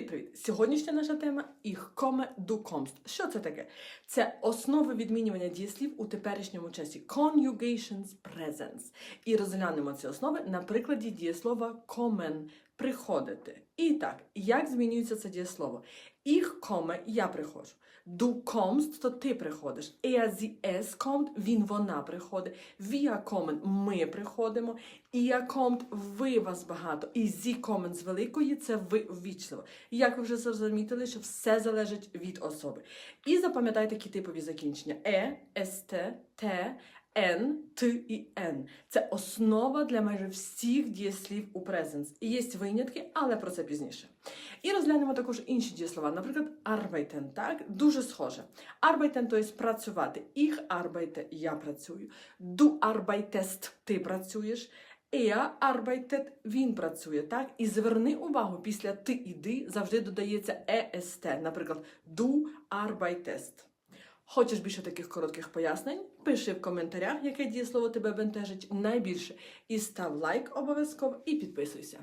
Привіт-привіт! Сьогоднішня наша тема «Ich komme, du kommst». Що це таке? Це основи відмінювання дієслів у теперішньому часі conjugations presence. І розглянемо ці основи на прикладі дієслова kommen – приходити. І так, як змінюється це дієслово? Ich komme – я приходжу. Du kommst – то ти приходиш. Er, sie, es kommt – він, вона приходить. Wir kommen – ми приходимо. Ihr kommt – ви вас багато. І sie kommen з великої – це ви ввічливо. Як ви вже замітили, що все залежить від особи. І запам'ятайте які типові закінчення. Е, ст, те, Н, Т і Н. Це основа для майже всіх дієслів у presence. І є винятки, але про це пізніше. І розглянемо також інші дієслова, наприклад, arbeiten, так? Дуже схоже. Arbeiten, то є працювати. Ich arbeite, я працюю. Du arbeitest, ти працюєш. Er arbeitet, він працює, так? І зверни увагу, після ти іди завжди додається est, наприклад, du arbeitest. Хочеш більше таких коротких пояснень? Пиши в коментарях, яке дієслово тебе бентежить найбільше. І став лайк обов'язково і підписуйся.